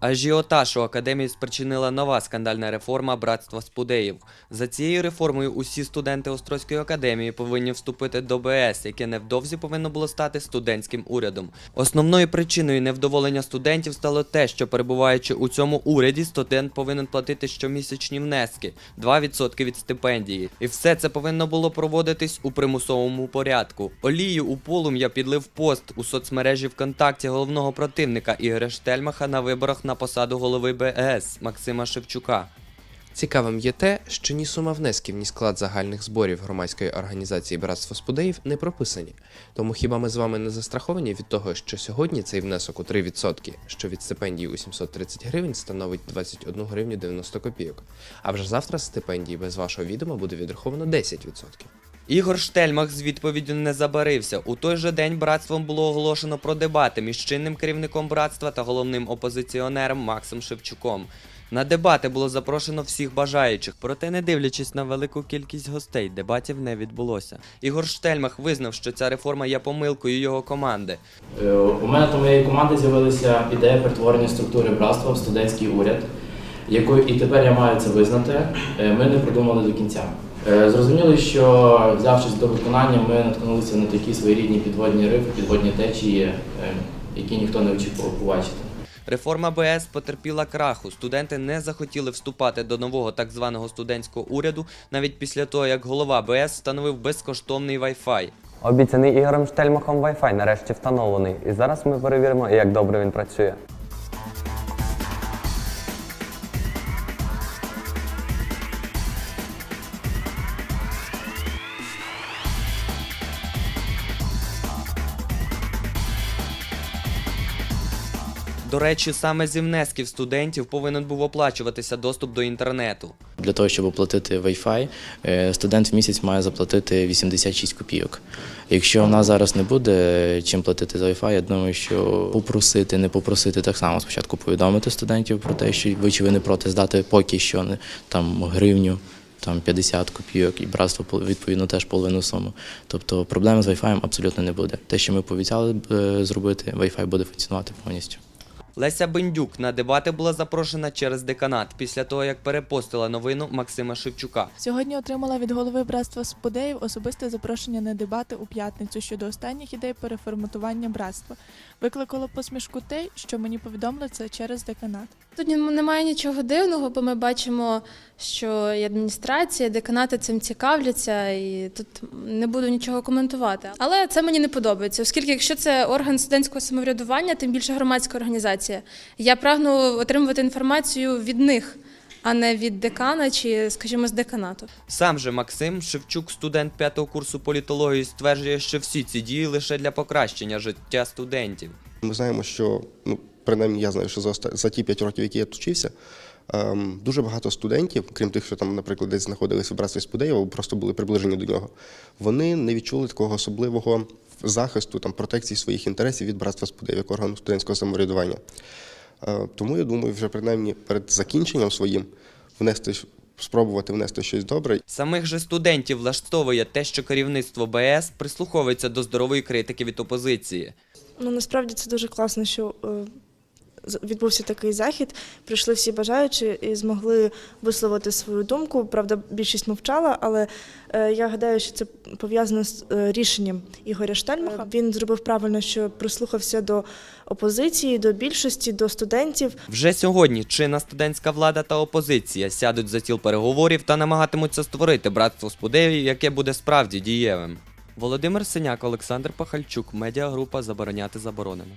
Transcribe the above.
Ажіотаж у академії спричинила нова скандальна реформа братства спудеїв. За цією реформою усі студенти Острозької академії повинні вступити до БС, яке невдовзі повинно було стати студентським урядом. Основною причиною невдоволення студентів стало те, що перебуваючи у цьому уряді, студент повинен платити щомісячні внески 2% від стипендії. І все це повинно було проводитись у примусовому порядку. Олію у полум'я підлив пост у соцмережі ВКонтакті головного противника Ігоря Штельмаха на виборах на посаду голови БС Максима Шевчука. Цікавим є те, що ні сума внесків, ні склад загальних зборів громадської організації Братство Спудеїв не прописані. Тому хіба ми з вами не застраховані від того, що сьогодні цей внесок у 3%, що від стипендії у 730 гривень становить 21 гривню 90 копійок. А вже завтра стипендії без вашого відома буде відраховано 10%. Ігор Штельмах з відповіддю не забарився. У той же день братством було оголошено про дебати між чинним керівником братства та головним опозиціонером Максом Шевчуком. На дебати було запрошено всіх бажаючих, проте, не дивлячись на велику кількість гостей, дебатів не відбулося. Ігор Штельмах визнав, що ця реформа є помилкою його команди. Е, У мене та моєї команди з'явилася ідея перетворення структури братства в студентський уряд, якою і тепер я маю це визнати. е, Ми не продумали до кінця. Е, Зрозуміло, що взявшись до виконання, ми наткнулися на такі своєрідні підводні рифи, підводні течії, е, які ніхто не очікував побачити. Реформа БС потерпіла краху. Студенти не захотіли вступати до нового так званого студентського уряду, навіть після того, як голова БС встановив безкоштовний Wi-Fi. Обіцяний Ігорем Штельмахом Wi-Fi нарешті встановлений, і зараз ми перевіримо, як добре він працює. До речі, саме зі внесків студентів повинен був оплачуватися доступ до інтернету. Для того, щоб оплатити Wi-Fi, е, студент в місяць має заплатити 86 копійок. Якщо в нас зараз не буде чим платити за Wi-Fi, я думаю, що попросити, не попросити так само спочатку повідомити студентів про те, що ви чи ви не проти здати поки що там гривню. Там 50 копійок і братство відповідно теж половину суму. Тобто проблем з Wi-Fi абсолютно не буде. Те, що ми пообіцяли е, зробити, Wi-Fi буде функціонувати повністю. Леся Бендюк на дебати була запрошена через деканат після того, як перепостила новину Максима Шевчука. Сьогодні отримала від голови братства Сподеїв особисте запрошення на дебати у п'ятницю щодо останніх ідей переформатування братства. Викликало посмішку те, що мені повідомили це через деканат. Тут немає нічого дивного, бо ми бачимо, що і адміністрація, і деканати цим цікавляться, і тут не буду нічого коментувати. Але це мені не подобається, оскільки якщо це орган студентського самоврядування, тим більше громадська організація, я прагну отримувати інформацію від них, а не від декана чи, скажімо, з деканату. Сам же Максим Шевчук, студент п'ятого курсу політології, стверджує, що всі ці дії лише для покращення життя студентів. Ми знаємо, що ну принаймні я знаю, що за оста- за ті 5 років, які я тут вчився, ем, дуже багато студентів, крім тих, що там, наприклад, десь знаходилися в братстві Спудеєва, або просто були приближені до нього, вони не відчули такого особливого захисту там протекції своїх інтересів від братства Спудеєва як органу студентського самоврядування. Е, тому я думаю, вже принаймні перед закінченням своїм внести спробувати внести щось добре Самих же студентів влаштовує те, що керівництво БС прислуховується до здорової критики від опозиції. Ну насправді це дуже класно, що е, відбувся такий захід. Прийшли всі бажаючі і змогли висловити свою думку. Правда, більшість мовчала, але е, я гадаю, що це пов'язано з е, рішенням Ігоря Штельмаха. Він зробив правильно, що прислухався до опозиції, до більшості, до студентів. Вже сьогодні чинна студентська влада та опозиція сядуть за стіл переговорів та намагатимуться створити братство спудеїв, яке буде справді дієвим. Володимир Синяк, Олександр Пахальчук, медіагрупа Забороняти заборонено.